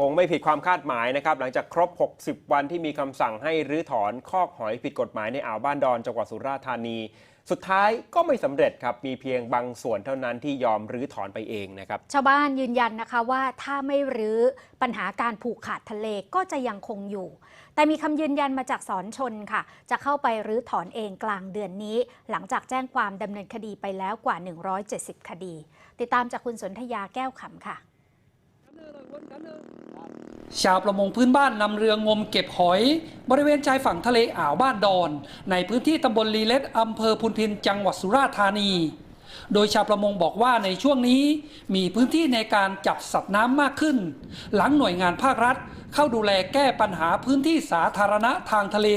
คงไม่ผิดความคาดหมายนะครับ หลังจากครบ 60 วันที่มีคำสั่งให้รื้อถอนคอกหอยผิดกฎหมายในอ่าวบ้านดอนจังหวัดสุราษฎร์ธานี สุดท้ายก็ไม่สำเร็จครับ มีเพียงบางส่วนเท่านั้นที่ยอมรื้อถอนไปเองนะครับ ชาวบ้านยืนยันนะคะว่าถ้าไม่รื้อปัญหาการผูกขาดทะเลก็จะยังคงอยู่ แต่มีคำยืนยันมาจากสอนชนค่ะ จะเข้าไปรื้อถอนเองกลางเดือนนี้ หลังจากแจ้งความดำเนินคดีไปแล้วกว่า 170 คดี ติดตามจากคุณสนธยาแก้วขำค่ะ ชาวประมงพื้นบ้านนำเรืองมเก็บหอย บริเวณชายฝั่งทะเลอ่าวบ้านดอน ในพื้นที่ตำบลลีเล็ดอำเภอพุนพินจังหวัดสุราษฎร์ธานี โดยชาวประมงบอกว่าในช่วงนี้มีพื้นที่ในการจับสัตว์น้ำมากขึ้น หลังหน่วยงานภาครัฐ เข้าดูแลแก้ปัญหาพื้นที่สาธารณะทางทะเล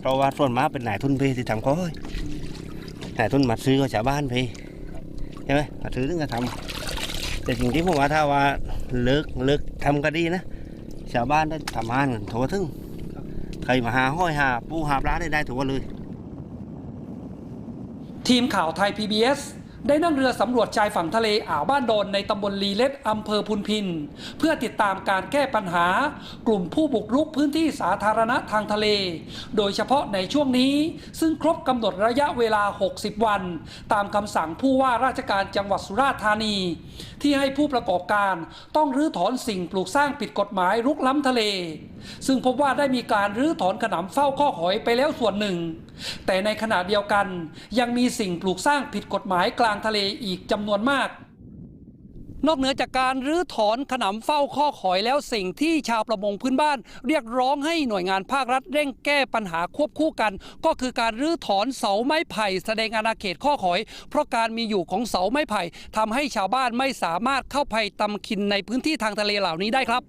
เพราะว่าส่วนมากเป็นนายทุนพี่ที่ทำก้อยนายทุนมาซื้อกับชาวบ้านพี่ใช่ไหมมาซื้อถึงจะทำ แต่สิ่งที่ผมว่าถ้าว่าเลิกเลิกทำก็ดีนะ ชาวบ้านได้ทำงานกันทั่วถึงใครมาหาห้อยหาปูหาปลาได้ได้ทั่วเลย ทีมข่าวไทย PBS ได้นั่งเรือสำรวจชายฝั่งทะเลอ่าวบ้านโดนในตำบลลีเล็ดอำเภอพุนพิน เพื่อติดตามการแก้ปัญหา กลุ่มผู้บุกรุกพื้นที่สาธารณะทางทะเล โดยเฉพาะในช่วงนี้ ซึ่งครบกำหนดระยะเวลา 60 วัน ตามคำสั่งผู้ว่าราชการจังหวัดสุราษฎร์ธานี ที่ให้ผู้ประกอบการต้องรื้อถอนสิ่งปลูกสร้างผิดกฎหมายรุกล้ำทะเล ซึ่งพบว่าได้มีการรื้อถอนขนำเฝ้าข้อหอยไปแล้วส่วนหนึ่ง แต่ในขณะเดียวกันยังมีสิ่งปลูกสร้างผิดกฎหมายกลางทะเลอีกจำนวนมาก นอกเหนือจากการรื้อถอนขนำเฝ้าข้อหอยแล้วสิ่งที่ชาวประมงพื้นบ้าน เรียกร้องให้หน่วยงานภาครัฐเร่งแก้ปัญหาควบคู่กัน ก็คือการรื้อถอนเสาไม้ไผ่แสดงอาณาเขตข้อหอย เพราะการมีอยู่ของเสาไม้ไผ่ทำให้ชาวบ้านไม่สามารถเข้าไปตำคินในพื้นที่ทางทะเลเหล่านี้ได้ครับ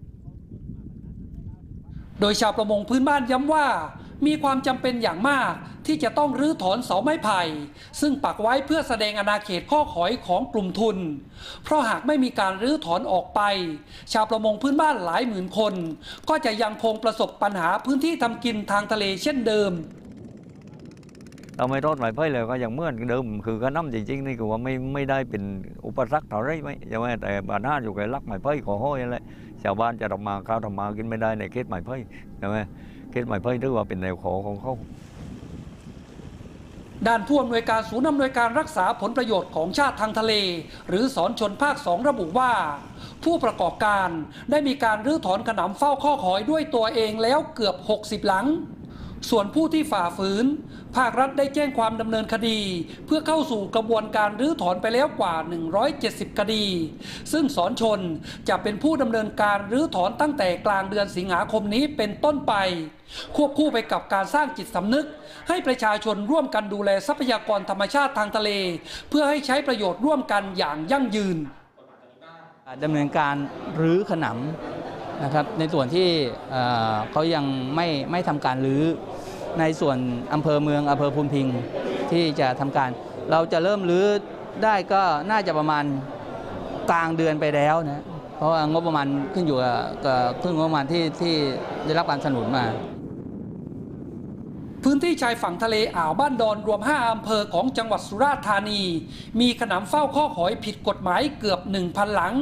โดยชาวประมงพื้นบ้านย้ำว่า มีความจำเป็นอย่างมากที่จะต้องรื้อถอนเสาไม้ไผ่ ซึ่งปักไว้เพื่อแสดงอาณาเขตข้อขอยของกลุ่มทุน เพราะหากไม่มีการรื้อถอนออกไป ชาวประมงพื้นบ้านหลายหมื่นคน ก็จะยังคงประสบปัญหาพื้นที่ทำกินทางทะเลเช่นเดิม เราไม่รอดไม่เพ่เลยก็ยังเมื่อนเดิมคือก็น้ำจริงๆนี่คือว่าไม่ไม่ได้เป็นอุปสรรคเท่าไรไหมใช่ไหมแต่ปัญหาอยู่กับลักไม้เพ่ขอห้อยอะไรชาวบ้านจะทำมาข้าวทำมากินไม่ได้ในเขตไม้เพ่ใช่ไหมเขตไม้เพ่ถือว่าเป็นแนวขอของเขาด้านผู้อำนวยการศูนย์อำนวยการรักษาผลประโยชน์ของชาติทางทะเล หรือสอนชนภาคสองระบุว่า ผู้ประกอบการได้มีการรื้อถอนขนำเฝ้าข้อหอยด้วยตัวเองแล้วเกือบ 60 หลัง ส่วนผู้ที่ฝ่าฝืน ภาครัฐได้แจ้งความดำเนินคดี เพื่อเข้าสู่กระบวนการรื้อถอนไปแล้วกว่า 170 คดี ซึ่งสอนชนจะเป็นผู้ดำเนินการรื้อถอนตั้งแต่กลางเดือนสิงหาคมนี้เป็นต้นไป ควบคู่ไปกับการสร้างจิตสำนึก ให้ประชาชนร่วมกันดูแลทรัพยากรธรรมชาติทางทะเล เพื่อให้ใช้ประโยชน์ร่วมกันอย่างยั่งยืนดำเนินการรื้อขนำ นะครับในส่วนที่เเขายังไม่ไม่ทำการรื้อในส่วนอำเภอเมืองอำเภอพุนพิงที่จะทำการ เราจะเริ่มรื้อได้ก็น่าจะประมาณกลางเดือนไปแล้วนะเพราะว่างบประมาณขึ้นอยู่กับกับขึ้นงบประมาณที่ที่ได้รับการสนับสนุนมา พื้นที่ชายฝั่งทะเลอ่าวบ้านดอนรวม 5 อำเภอของจังหวัดสุราษฎร์ธานี มีขนำเฝ้าข้อหอยผิดกฎหมายเกือบ 1,000 หลัง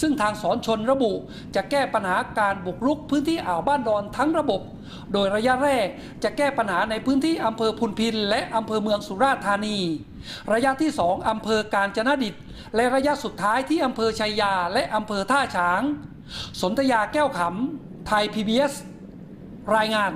ซึ่งทางสอนชนระบุจะแก้ปัญหาการบุกรุกพื้นที่อ่าวบ้านดอนทั้งระบบ โดยระยะแรกจะแก้ปัญหาในพื้นที่อำเภอพุนพิน และอำเภอเมืองสุราษฎร์ธานี ระยะที่ 2 อำเภอกาญจนดิต และระยะสุดท้ายที่อำเภอชัยยา และอำเภอท่าช้าง สนธยาแก้วขำไทย PBS รายงาน